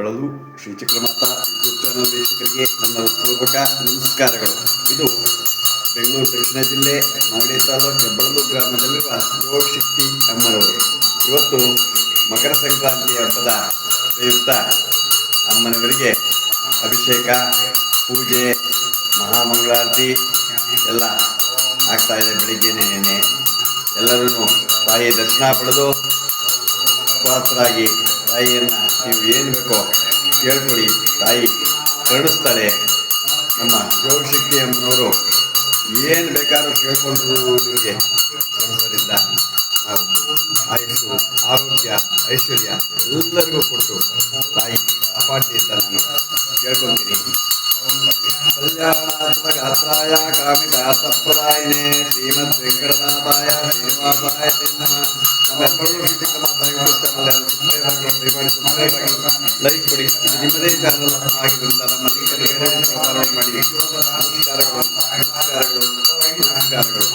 ಹೆಬ್ಬಳಲು Shri Chakramata YouTube channel ವೀಕ್ಷಕರಿಗೆ ನನ್ನ ಪೂರ್ವಕ ನಮಸ್ಕಾರಗಳು. ಇದು ಬೆಂಗಳೂರು ದಕ್ಷಿಣ ಜಿಲ್ಲೆ ಮಾಗಡಿ ತಾಲೂಕು ಬಳಲು ಗ್ರಾಮದಲ್ಲಿರುವ ಯೋಗಶಕ್ತಿ ಅಮ್ಮನವರು. ಇವತ್ತು ಮಕರ ಸಂಕ್ರಾಂತಿ ಹಬ್ಬದ ಪ್ರಯುಕ್ತ ಅಮ್ಮನವರಿಗೆ ಅಭಿಷೇಕ, ಪೂಜೆ, ಮಹಾಮಂಗಳಾರತಿ ಎಲ್ಲ ಆಗ್ತಾ ಇದೆ ಬೆಳಿಗ್ಗೆನೇ ಎಲ್ಲರೂ ತಾಯಿ ದರ್ಶನ ಪಡೆದು ಪಾತ್ರರಾಗಿ ತಾಯಿಯನ್ನು ನೀವು ಏನು ಬೇಕೋ ಕೇಳ್ಕೊಳ್ಳಿ ತಾಯಿ ಕರುಣಿಸ್ತಾಳೆ ನಮ್ಮ ಯೋಗಶಕ್ತಿ ಅಮ್ಮನವರು ಏನು ಬೇಕಾದ್ರೂ ಕೇಳ್ಕೊಂಡ್ರು ನಿಮಗೆ. ಕರುಣೋದ್ರಿಂದ ನಾವು ಆಯಸ್ಸು, ಆರೋಗ್ಯ, ಐಶ್ವರ್ಯ ಎಲ್ಲರಿಗೂ ಕೊಟ್ಟು ತಾಯಿ ಕಾಪಾಡಲಿ ಅಂತ ನಾನು ಕೇಳ್ಕೊತೀನಿ. ಕಲ್ಯಾಣಾತ್ಮಕ ಗಾತ್ರಾಯ ಕಾಮಿತಾರ್ಥಪ್ರದಾಯಿನೇ ಶ್ರೀಮದ್ ವೆಂಕಟನಾಥಾಯ ಶ್ರೀನಿವಾಸಾಯ ತೇ ನಮಃ ನಮ್ಮೆಲ್ಲರೂ ಶ್ರೀಕಮಾತ ಯೂಟ್ಯೂಬ್ ಚಾನಲ್ ಸಬ್ಸ್ಕ್ರೈಬ್ ಆಗಿ ದಯಮಾಡಿ ಸಬ್ಸ್ಕ್ರೈಬ್ ಆಗಿ ಲೈಕ್ ಕೊಡಿ ಇದು ನಿಮ್ಮದೇ ಚಾನಲ್ ಆಗಿದ್ದರಿಂದ ನಮ್ಮ ಲಿಂಕನ್ನು ಬೇರೆ ಪ್ರಚಾರ ಮಾಡಿ ನಮಸ್ಕಾರಗಳು ನಮಸ್ಕಾರಗಳು ನಮಸ್ಕಾರಗಳು